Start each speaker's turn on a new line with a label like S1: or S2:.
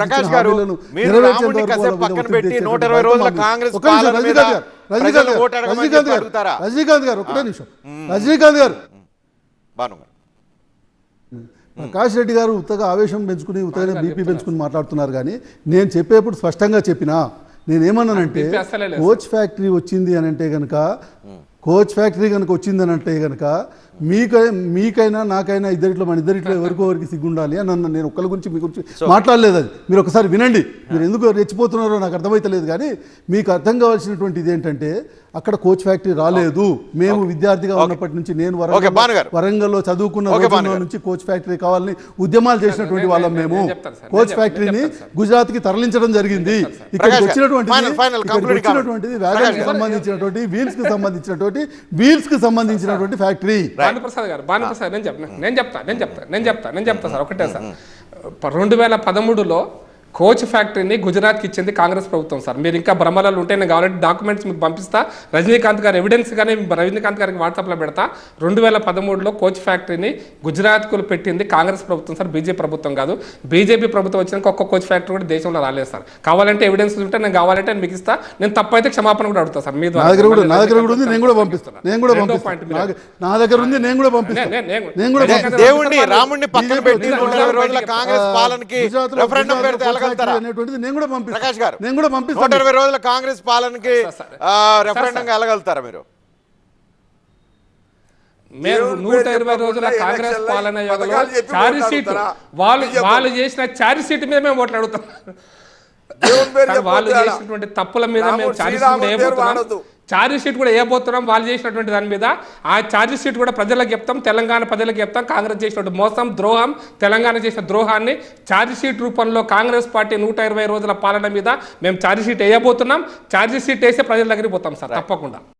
S1: ప్రకాష్ గారు, మీరు రాముడిని కాసేపు పక్కన పెట్టి నూట ఇరవై రోజుల. కాంగ్రెస్
S2: రజనీకాంత్ గారు, రజనీకాంత్ ఒకటే నిమిషం. రజనీకాంత్ గారు. ప్రకాష్ రెడ్డి గారు ఉత్తగా ఆవేశం పెంచుకుని ఉత్తగా బీపీ పెంచుకుని మాట్లాడుతున్నారు కానీ నేను చెప్పేప్పుడు స్పష్టంగా చెప్పినా నేనేమన్నానంటే. కోచ్ ఫ్యాక్టరీ వచ్చింది అని అంటే కనుక కోచ్ ఫ్యాక్టరీ కనుక వచ్చింది అని అంటే కనుక మీకై మీకైనా నాకైనా ఇద్దరిట్లో మన ఇద్దరిట్లో ఎవరికో ఎవరికి సిగ్గుండాలి అని అన్న నేను ఒక్కరి గురించి మీ గురించి మాట్లాడలేదు అది. మీరు ఒకసారి వినండి. మీరు ఎందుకు రెచ్చిపోతున్నారో నాకు అర్థమైతలేదు కానీ మీకు అర్థం కావాల్సినటువంటి ఇది ఏంటంటే అక్కడ కోచ్ ఫ్యాక్టరీ రాలేదు మేము విద్యార్థిగా ఉన్నప్పటి నుంచి నేను. వరంగల్ వరంగల్లో చదువుకున్న. నుంచి కోచ్ ఫ్యాక్టరీ కావాలని ఉద్యమాలు చేసినటువంటి వాళ్ళం మేము. కోచ్ ఫ్యాక్టరీని. గుజరాత్కి తరలించడం జరిగింది వచ్చినటువంటిది. వచ్చినటువంటిది
S1: ప్రకాష్ వ్యాగన్కి.
S2: సంబంధించినటువంటి వీల్స్కి సంబంధించినటువంటి వీల్స్కి సంబంధించినటువంటి ఫ్యాక్టరీ
S3: భానుప్రసాద్ గారు భానుప్రసాద్ నేను చెప్తాను నేను చెప్తా నేను చెప్తా నేను చెప్తా నేను చెప్తా సార్ ఒకటే సార్ రెండు వేల పదమూడులో కోచ్ ఫ్యాక్టరీని గుజరాత్కి ఇచ్చింది కాంగ్రెస్ ప్రభుత్వం సార్. మీరు ఇంకా భ్రమలలో ఉంటే నేను కావాలంటే డాక్యుమెంట్స్ మీకు పంపిస్తా. రజనీకాంత్ గారు ఎవిడెన్స్ గానే రజనీకాంత్ గారికి వాట్సాప్లో పెడతా. రెండు వేల పదమూడులో కోచ్ ఫ్యాక్టరీని గుజరాత్కు పెట్టింది కాంగ్రెస్ ప్రభుత్వం సార్. బీజేపీ ప్రభుత్వం కాదు. బీజేపీ ప్రభుత్వం వచ్చినాక ఒక్క కోచ్ ఫ్యాక్టరీ కూడా దేశంలో రాలేదు సార్. కావాలంటే ఎవిడెన్స్ ఉంటే నేను కావాలంటే నేను మీకు ఇస్తా. నేను తప్పైతే క్షమాపణ కూడా అడుగుతా సార్. మీ
S2: నా దగ్గర కూడా నా దగ్గర కూడా నేను కూడా పంపిస్తాను నేను కూడా పంపిస్తాను నా- దగ్గర ఉంది. నేను కూడా పంపిస్తాను
S3: నేను-
S2: కూడా
S1: దేవుణ్ణి పక్కన పెట్టి రోజుల కాంగ్రెస్ పాలనకి రెఫరెండం పెడితే
S2: కోచ్
S1: వెళ్ళగలుగుతారా
S2: ఫ్యాక్టరీ అనేటువంటిది నేను కూడా పంపిస్తాను
S1: ప్రకాష్ గారు
S2: నేను కూడా
S1: నూట
S2: పంపిస్తాను
S1: ఇరవై రోజుల కాంగ్రెస్ పాలనకి రెఫరెండంగా వెళ్ళగలుగుతారా మీరు?
S4: దేవుని
S3: నూట ఇరవై రోజుల కాంగ్రెస్ పాలన యోగంలో
S4: అడుగుతారా?
S3: వాళ్ళు వాళ్ళు చేసిన చార్జ్ షీట్ మీద మేము ఓట్లు అడుగుతాం.
S4: దేవుని పేరు
S3: కానీ వాళ్ళు. చేసినటువంటి తప్పుల మీద మేము చార్జ్ చార్జ్ షీట్ కూడా వేయబోతున్నాం వాళ్ళు చేసినటువంటి దాని మీద. ఆ చార్జ్ షీట్ కూడా ప్రజలకు చెప్తాం తెలంగాణ ప్రజలకు చెప్తాం కాంగ్రెస్ చేసినటువంటి మోసం ద్రోహం తెలంగాణ చేసిన ద్రోహాన్ని చార్జ్ షీట్ రూపంలో కాంగ్రెస్ పార్టీ నూట ఇరవై రోజుల పాలన మీద మేము చార్జ్ షీట్ వేయబోతున్నాం. చార్జ్ షీట్ వేసే ప్రజల దగ్గరికి పోతాం సార్ తప్పకుండా.